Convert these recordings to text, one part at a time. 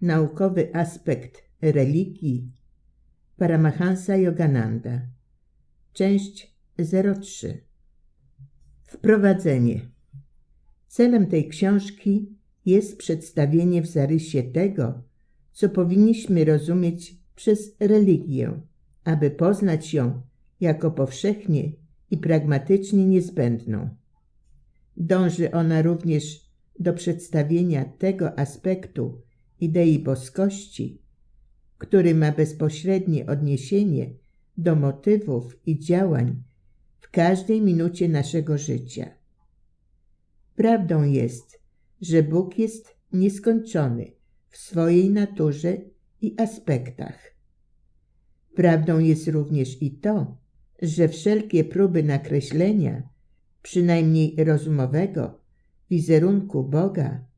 naukowy aspekt religii Paramahansa Yogananda. Część 03. Wprowadzenie. Celem tej książki jest przedstawienie w zarysie tego, co powinniśmy rozumieć przez religię, aby poznać ją jako powszechnie i pragmatycznie niezbędną. Dąży ona również do przedstawienia tego aspektu idei boskości, który ma bezpośrednie odniesienie do motywów i działań w każdej minucie naszego życia. Prawdą jest, że Bóg jest nieskończony w swojej naturze i aspektach. Prawdą jest również i to, że wszelkie próby nakreślenia, przynajmniej rozumowego, wizerunku Boga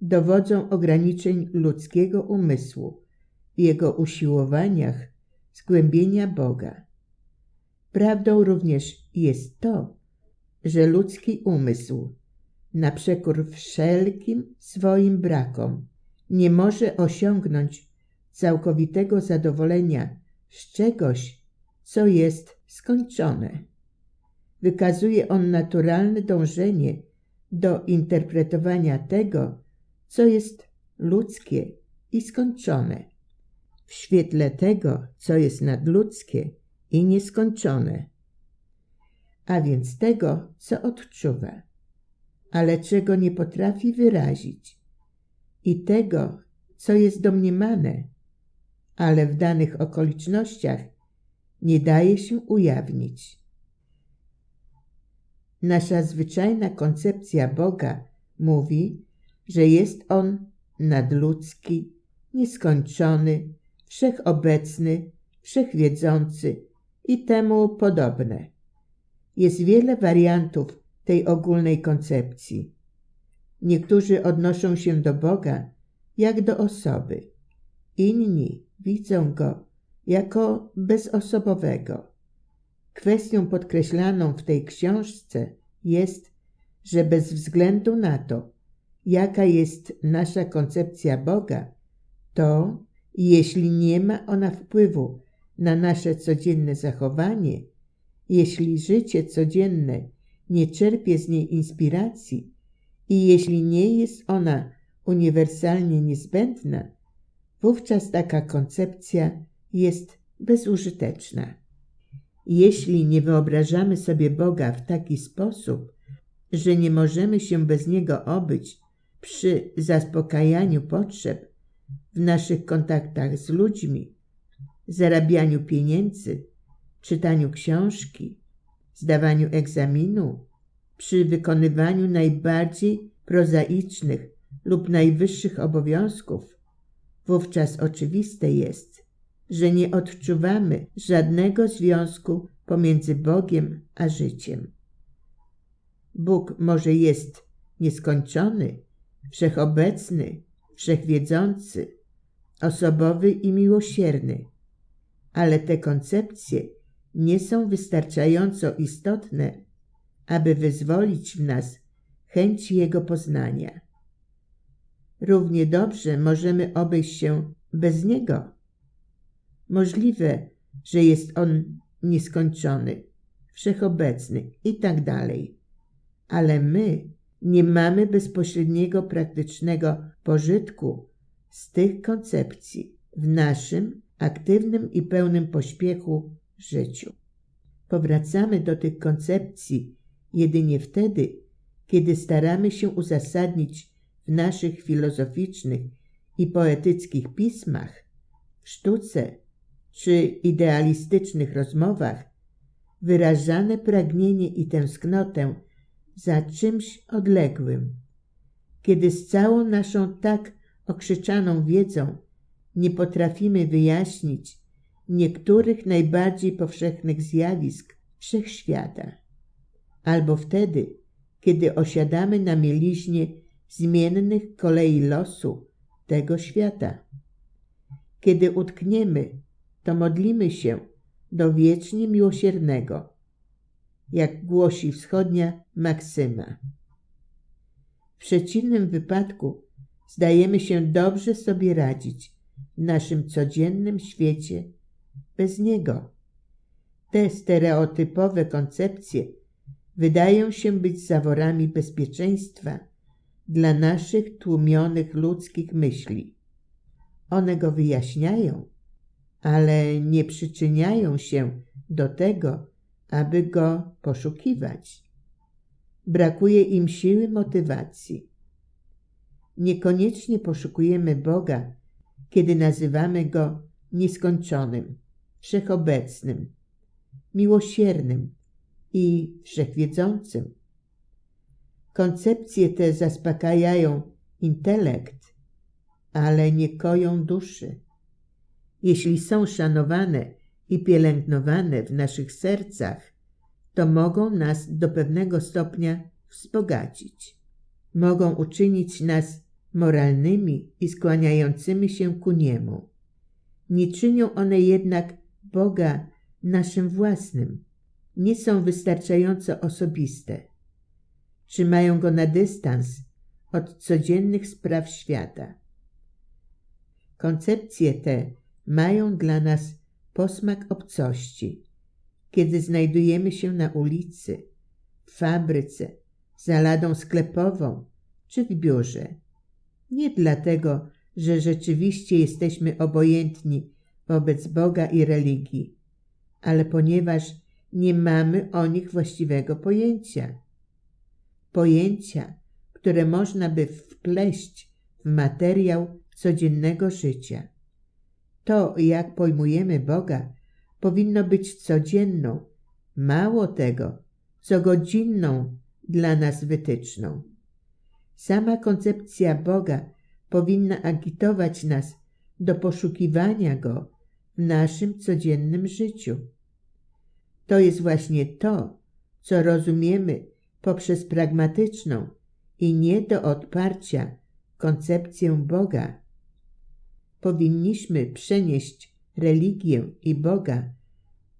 dowodzą ograniczeń ludzkiego umysłu w jego usiłowaniach zgłębienia Boga. Prawdą również jest to, że ludzki umysł, na przekór wszelkim swoim brakom, nie może osiągnąć całkowitego zadowolenia z czegoś, co jest skończone. Wykazuje on naturalne dążenie do interpretowania tego, co jest ludzkie i skończone. W świetle tego, co jest nadludzkie i nieskończone, a więc tego, co odczuwa, ale czego nie potrafi wyrazić, i tego, co jest domniemane, ale w danych okolicznościach nie daje się ujawnić. Nasza zwyczajna koncepcja Boga mówi, że jest On nadludzki, nieskończony, wszechobecny, wszechwiedzący i temu podobne. Jest wiele wariantów tej ogólnej koncepcji. Niektórzy odnoszą się do Boga jak do osoby, inni widzą Go jako bezosobowego. Kwestią podkreślaną w tej książce jest, że bez względu na to, jaka jest nasza koncepcja Boga, to jeśli nie ma ona wpływu na nasze codzienne zachowanie, jeśli życie codzienne nie czerpie z niej inspiracji i jeśli nie jest ona uniwersalnie niezbędna, wówczas taka koncepcja jest bezużyteczna. Jeśli nie wyobrażamy sobie Boga w taki sposób, że nie możemy się bez Niego obyć przy zaspokajaniu potrzeb w naszych kontaktach z ludźmi, zarabianiu pieniędzy, czytaniu książki, zdawaniu egzaminu, przy wykonywaniu najbardziej prozaicznych lub najwyższych obowiązków, wówczas oczywiste jest, że nie odczuwamy żadnego związku pomiędzy Bogiem a życiem. Bóg może jest nieskończony, wszechobecny, wszechwiedzący, osobowy i miłosierny, ale te koncepcje nie są wystarczająco istotne, aby wyzwolić w nas chęć Jego poznania. Równie dobrze możemy obejść się bez Niego. Możliwe, że jest On nieskończony, wszechobecny i tak dalej. Ale my nie mamy bezpośredniego praktycznego pożytku z tych koncepcji w naszym aktywnym i pełnym pośpiechu życiu. Powracamy do tych koncepcji jedynie wtedy, kiedy staramy się uzasadnić w naszych filozoficznych i poetyckich pismach, w sztuce czy idealistycznych rozmowach wyrażane pragnienie i tęsknotę za czymś odległym, kiedy z całą naszą tak okrzyczaną wiedzą nie potrafimy wyjaśnić niektórych najbardziej powszechnych zjawisk wszechświata, albo wtedy, kiedy osiadamy na mieliźnie zmiennych kolei losu tego świata. Kiedy utkniemy, to modlimy się do wiecznie miłosiernego, jak głosi wschodnia maksyma. W przeciwnym wypadku zdajemy się dobrze sobie radzić w naszym codziennym świecie bez Niego. Te stereotypowe koncepcje wydają się być zaworami bezpieczeństwa dla naszych tłumionych ludzkich myśli. One go wyjaśniają, ale nie przyczyniają się do tego, aby go poszukiwać. Brakuje im siły motywacji. Niekoniecznie poszukujemy Boga, kiedy nazywamy go nieskończonym, wszechobecnym, miłosiernym i wszechwiedzącym. Koncepcje te zaspokajają intelekt, ale nie koją duszy. Jeśli są szanowane i pielęgnowane w naszych sercach, to mogą nas do pewnego stopnia wzbogacić. Mogą uczynić nas moralnymi i skłaniającymi się ku Niemu. Nie czynią one jednak Boga naszym własnym. Nie są wystarczająco osobiste. Trzymają Go na dystans od codziennych spraw świata. Koncepcje te mają dla nas posmak obcości, kiedy znajdujemy się na ulicy, w fabryce, za ladą sklepową czy w biurze. Nie dlatego, że rzeczywiście jesteśmy obojętni wobec Boga i religii, ale ponieważ nie mamy o nich właściwego pojęcia. Pojęcia, które można by wpleść w materiał codziennego życia. To, jak pojmujemy Boga, powinno być codzienną, mało tego, co godzinną dla nas wytyczną. Sama koncepcja Boga powinna agitować nas do poszukiwania Go w naszym codziennym życiu. To jest właśnie to, co rozumiemy poprzez pragmatyczną i nie do odparcia koncepcję Boga. Powinniśmy przenieść religię i Boga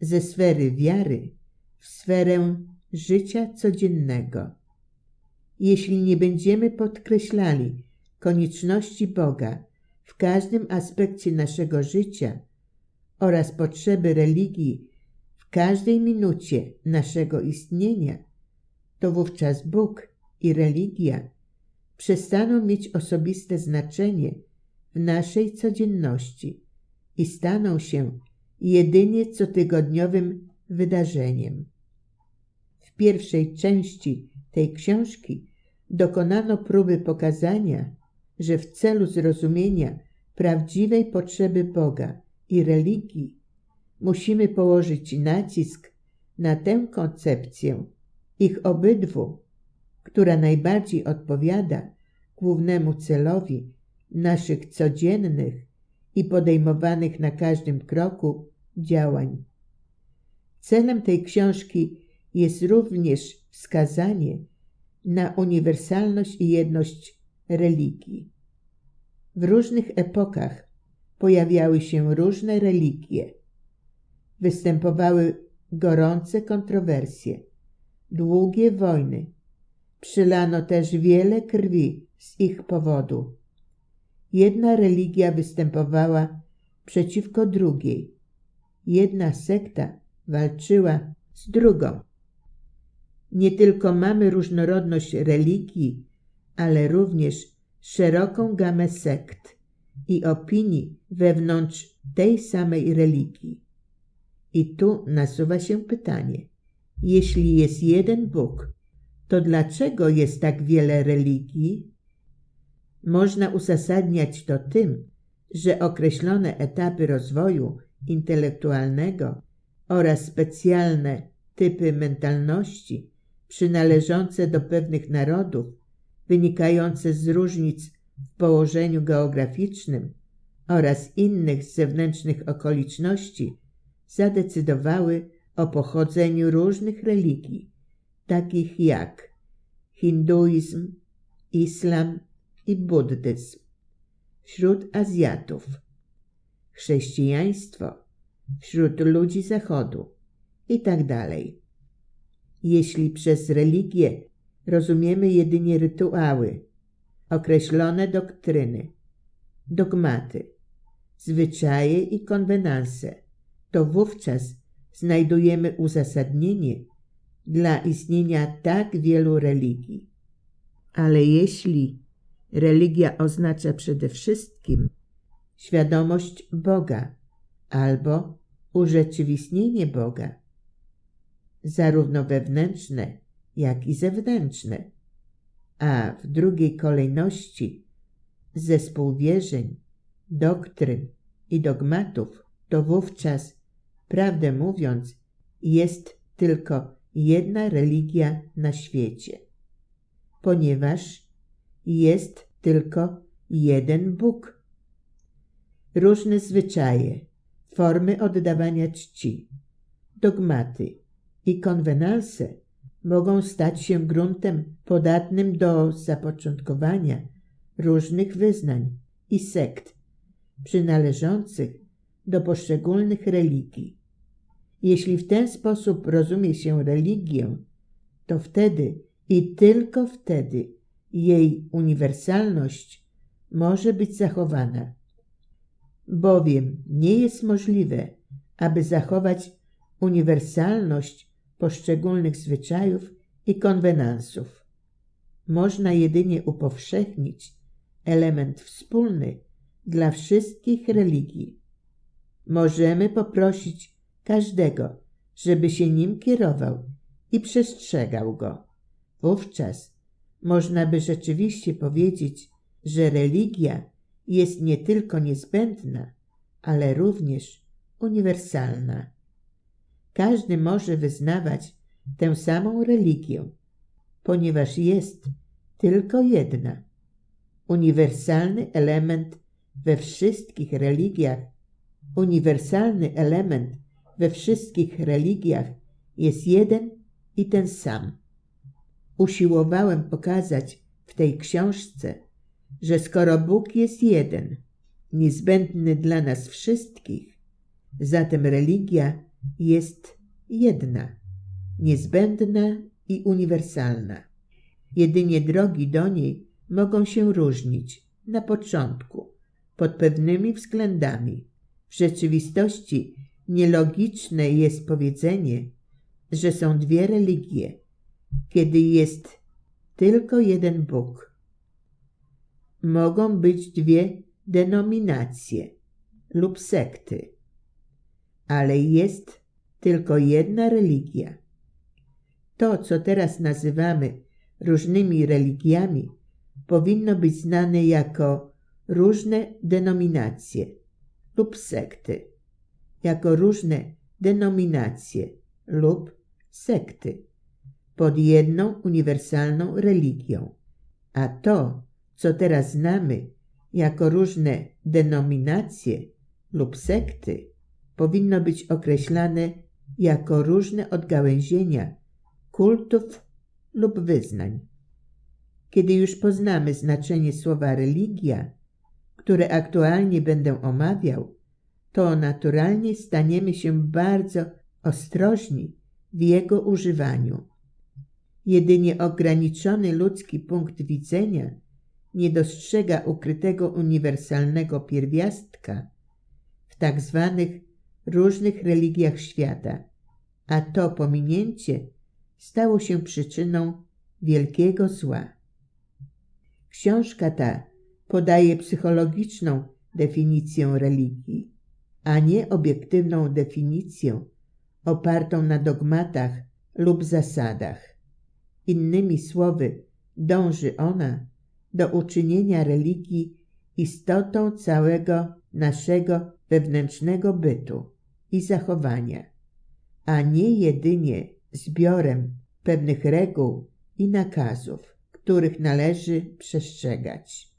ze sfery wiary w sferę życia codziennego. Jeśli nie będziemy podkreślali konieczności Boga w każdym aspekcie naszego życia oraz potrzeby religii w każdej minucie naszego istnienia, to wówczas Bóg i religia przestaną mieć osobiste znaczenie w naszej codzienności i staną się jedynie cotygodniowym wydarzeniem. W pierwszej części tej książki dokonano próby pokazania, że w celu zrozumienia prawdziwej potrzeby Boga i religii musimy położyć nacisk na tę koncepcję, ich obydwu, która najbardziej odpowiada głównemu celowi naszych codziennych i podejmowanych na każdym kroku działań. Celem tej książki jest również wskazanie na uniwersalność i jedność religii. W różnych epokach pojawiały się różne religie. Występowały gorące kontrowersje, długie wojny. Przylano też wiele krwi z ich powodu. Jedna religia występowała przeciwko drugiej. Jedna sekta walczyła z drugą. Nie tylko mamy różnorodność religii, ale również szeroką gamę sekt i opinii wewnątrz tej samej religii. I tu nasuwa się pytanie: jeśli jest jeden Bóg, to dlaczego jest tak wiele religii? Można uzasadniać to tym, że określone etapy rozwoju intelektualnego oraz specjalne typy mentalności przynależące do pewnych narodów, wynikające z różnic w położeniu geograficznym oraz innych zewnętrznych okoliczności, zadecydowały o pochodzeniu różnych religii, takich jak hinduizm, islam i buddyzm wśród Azjatów, chrześcijaństwo wśród ludzi Zachodu itd. Tak Jeśli przez religię rozumiemy jedynie rytuały określone doktryny, dogmaty, zwyczaje i konwenanse, to wówczas znajdujemy uzasadnienie dla istnienia tak wielu religii. Ale jeśli religia oznacza przede wszystkim świadomość Boga albo urzeczywistnienie Boga, zarówno wewnętrzne, jak i zewnętrzne, a w drugiej kolejności zespół wierzeń, doktryn i dogmatów, to wówczas, prawdę mówiąc, jest tylko jedna religia na świecie, ponieważ jest tylko jeden Bóg. Różne zwyczaje, formy oddawania czci, dogmaty i konwenanse mogą stać się gruntem podatnym do zapoczątkowania różnych wyznań i sekt przynależących do poszczególnych religii. Jeśli w ten sposób rozumie się religię, to wtedy i tylko wtedy jej uniwersalność może być zachowana. Bowiem nie jest możliwe, aby zachować uniwersalność poszczególnych zwyczajów i konwenansów. Można jedynie upowszechnić element wspólny dla wszystkich religii. Możemy poprosić każdego, żeby się nim kierował i przestrzegał go. Wówczas można by rzeczywiście powiedzieć, że religia jest nie tylko niezbędna, ale również uniwersalna. Każdy może wyznawać tę samą religię, ponieważ jest tylko jedna. Uniwersalny element we wszystkich religiach, uniwersalny element we wszystkich religiach jest jeden i ten sam. Usiłowałem pokazać w tej książce, że skoro Bóg jest jeden, niezbędny dla nas wszystkich, zatem religia jest jedna, niezbędna i uniwersalna. Jedynie drogi do niej mogą się różnić na początku, pod pewnymi względami. W rzeczywistości nielogiczne jest powiedzenie, że są dwie religie, kiedy jest tylko jeden Bóg. Mogą być dwie denominacje lub sekty, ale jest tylko jedna religia. To, co teraz nazywamy różnymi religiami, powinno być znane jako różne denominacje lub sekty, jako różne denominacje lub sekty pod jedną uniwersalną religią. A to, co teraz znamy jako różne denominacje lub sekty, powinno być określane jako różne odgałęzienia kultów lub wyznań. Kiedy już poznamy znaczenie słowa religia, które aktualnie będę omawiał, to naturalnie staniemy się bardzo ostrożni w jego używaniu. Jedynie ograniczony ludzki punkt widzenia nie dostrzega ukrytego uniwersalnego pierwiastka w tak zwanych różnych religiach świata, a to pominięcie stało się przyczyną wielkiego zła. Książka ta podaje psychologiczną definicję religii, a nie obiektywną definicję opartą na dogmatach lub zasadach. Innymi słowy, dąży ona do uczynienia religii istotą całego naszego wewnętrznego bytu i zachowania, a nie jedynie zbiorem pewnych reguł i nakazów, których należy przestrzegać.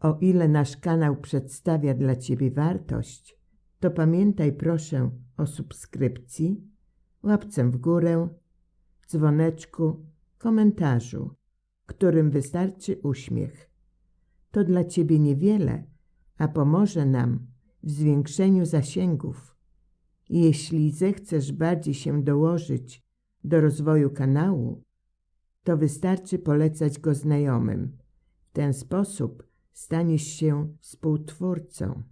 O ile nasz kanał przedstawia dla Ciebie wartość, to pamiętaj proszę o subskrypcji, łapce w górę, dzwoneczku, komentarzu, którym wystarczy uśmiech. To dla Ciebie niewiele, a pomoże nam w zwiększeniu zasięgów. Jeśli zechcesz bardziej się dołożyć do rozwoju kanału, to wystarczy polecać go znajomym. W ten sposób staniesz się współtwórcą.